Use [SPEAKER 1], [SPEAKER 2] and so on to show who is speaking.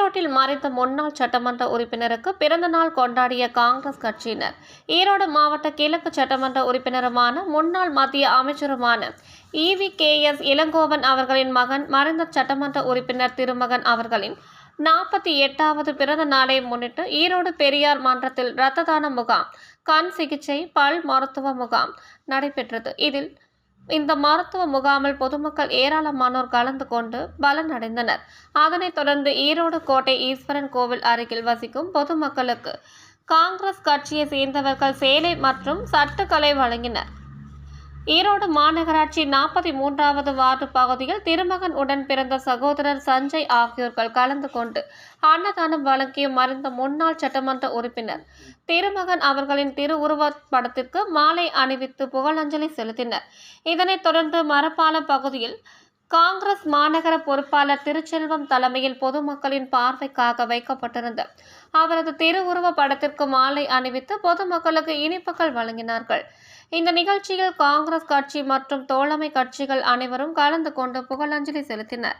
[SPEAKER 1] ஈரோட்டில் மறைந்த முன்னாள் சட்டமன்ற உறுப்பினருக்கு பிறந்த நாள் கொண்டாடிய காங்கிரஸ் கட்சியினர். ஈரோடு மாவட்ட கிழக்கு சட்டமன்ற உறுப்பினருமான முன்னாள் மத்திய அமைச்சருமான இவி கே. எஸ். இளங்கோவன் அவர்களின் மகன் மறைந்த சட்டமன்ற உறுப்பினர் திருமகன் அவர்களின் நாற்பத்தி எட்டாவது பிறந்த நாளை முன்னிட்டு ஈரோடு பெரியார் மன்றத்தில் இரத்த தான முகாம் கண் சிகிச்சை பல் மருத்துவ முகாம் நடைபெற்றது. இதில் இந்த மருத்துவ முகாமில் பொதுமக்கள் ஏராளமானோர் கலந்து கொண்டு பலனடைந்தனர். அதனைத் தொடர்ந்து ஈரோடு கோட்டை ஈஸ்வரன் கோவில் அருகில் வசிக்கும் பொதுமக்களுக்கு காங்கிரஸ் கட்சியை சேர்ந்தவர்கள் சேலை மற்றும் சட்டுக்களை வழங்கினர். ஈரோடு மாநகராட்சி நாற்பத்தி மூன்றாவது வார்டு பகுதியில் திருமகன் உடன் பிறந்த சகோதரர் சஞ்சய் ஆகியோர்கள் கலந்து கொண்டு அன்னதானம் வழங்கிய மறைந்த முன்னாள் சட்டமன்ற உறுப்பினர் திருமகன் அவர்களின் திருவுருவப் படத்திற்கு மாலை அணிவித்து புகழஞ்சலி செலுத்தினர். இதனைத் தொடர்ந்து மரப்பாலம் பகுதியில் காங்கிரஸ் மாநகர பொறுப்பாளர் திருச்செல்வம் தலைமையில் பொதுமக்களின் பார்வைக்காக வைக்கப்பட்டிருந்த அவரது திருவுருவ படத்திற்கு மாலை அணிவித்து பொதுமக்களுக்கு இனிப்புகள் வழங்கினார்கள். இந்த நிகழ்ச்சியில் காங்கிரஸ் கட்சி மற்றும் தோழமை கட்சிகள் அனைவரும் கலந்து கொண்டு புகழஞ்சலி செலுத்தினர்.